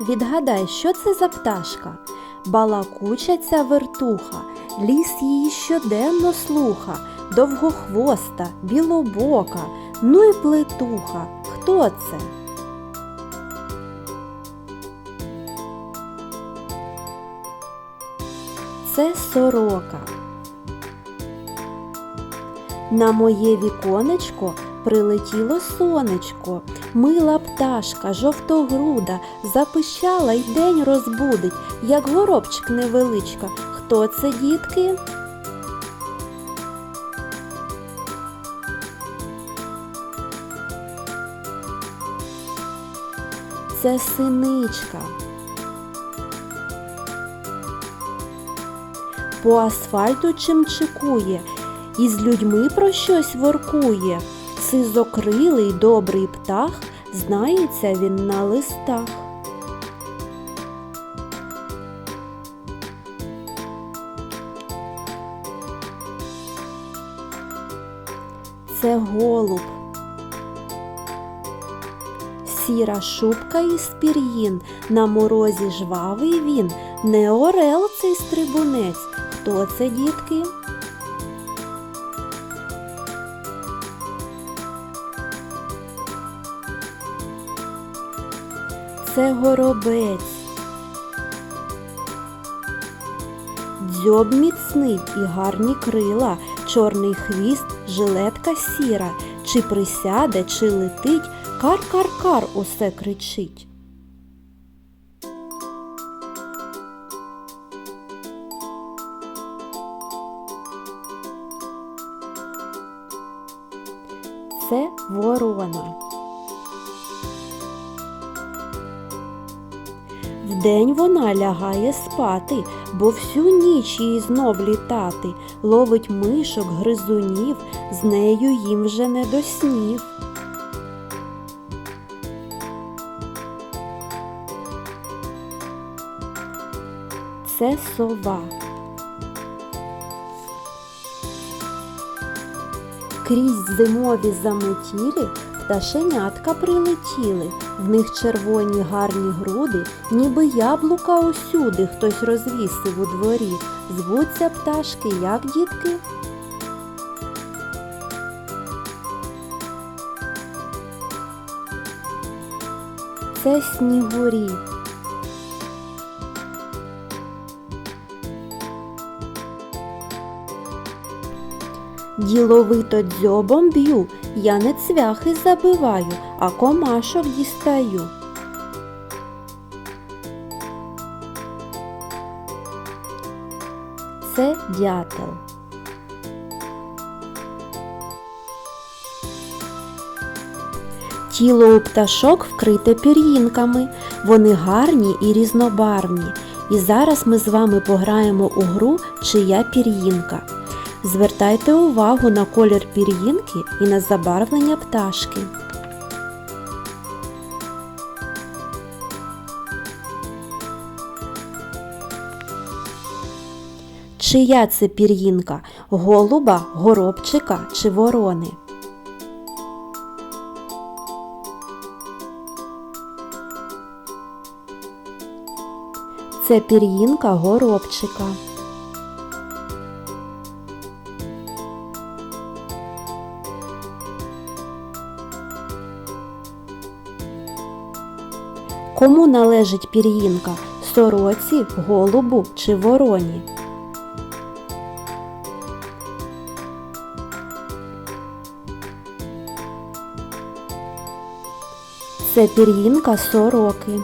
Відгадай, що це за пташка? Балакуча ця вертуха, ліс її щоденно слуха, довгохвоста, білобока, ну й плетуха. Хто це? Це сорока. На моє віконечко прилетіло сонечко, мила пташка, жовтогруда, запищала й день розбудить, як горобчик невеличка. Хто це, дітки? Це синичка. По асфальту чимчикує, і з людьми про щось воркує. Сизокрилий добрий птах, знається він на листах. Це голуб. Сіра шубка із пір'їн, на морозі жвавий він, не орел цей стрибунець. Хто це, дітки? Це горобець. Дзьоб міцний і гарні крила, чорний хвіст, жилетка сіра, чи присяде, чи летить, кар-кар-кар усе кричить. Це ворона. Вдень вона лягає спати, бо всю ніч їй знов літати, ловить мишок, гризунів, з нею їм вже не до снів. Це сова. Крізь зимові заметілі пташенятка прилетіли, в них червоні гарні груди, ніби яблука усюди хтось розвісив у дворі. Звуться пташки, як дітки? Це снігурі. Діловито дзьобом б'ю, я не цвяхи забиваю, а комашок дістаю. Це дятел. Тіло у пташок вкрите пір'їнками. Вони гарні і різнобарвні. І зараз ми з вами пограємо у гру Чия пір'їнка. Звертайте увагу на колір пір'їнки і на забарвлення пташки. Чия це пір'їнка? Голуба, горобчика чи ворони? Це пір'їнка горобчика. Кому належить пір'їнка сороці, голубу чи вороні? Це пір'їнка сороки.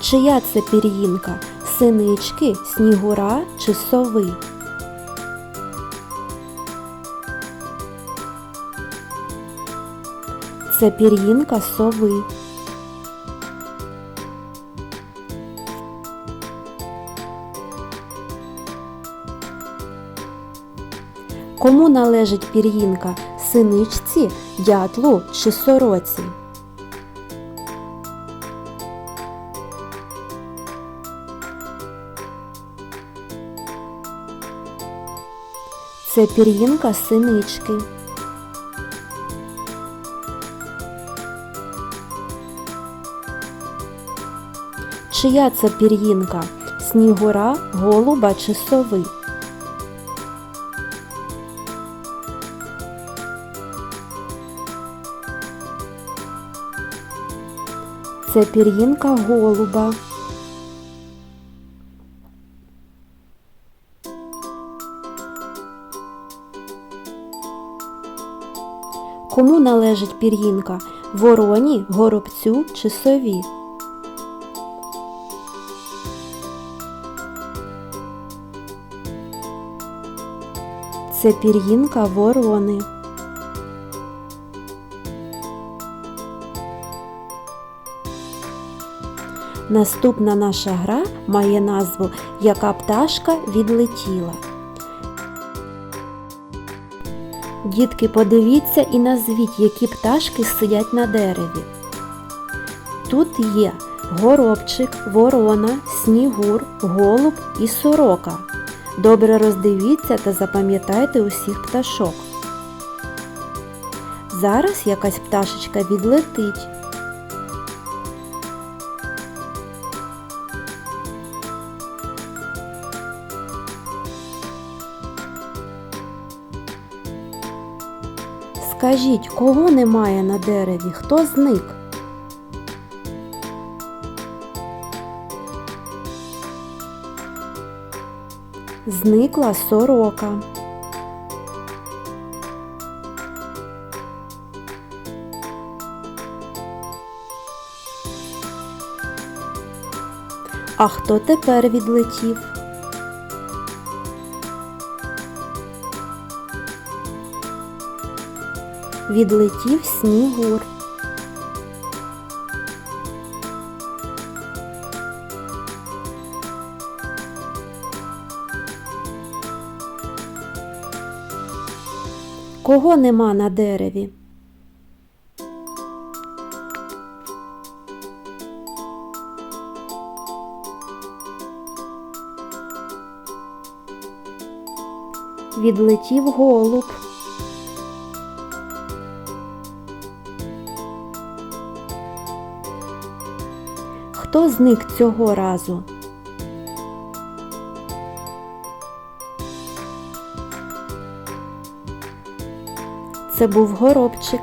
Чия це пір'їнка? Синички, снігура чи сови? Це пір'їнка сови. Кому належить пір'їнка синичці, дятлу чи сороці? Це пір'їнка синички. Чия це пір'їнка? Снігура, голуба чи сови? Це пір'їнка голуба. Кому належить пір'їнка? Вороні, горобцю чи сові? Це пір'їнка ворони. Наступна наша гра має назву Яка пташка відлетіла. Дітки, подивіться і назвіть, які пташки сидять на дереві. Тут є горобчик, ворона, снігур, голуб і сорока. Добре роздивіться та запам'ятайте усіх пташок. Зараз якась пташечка відлетить. Скажіть, кого немає на дереві? Хто зник? Зникла сорока. А хто тепер відлетів? Відлетів снігур. Кого нема на дереві? Відлетів голуб. Хто зник цього разу? Це був горобчик.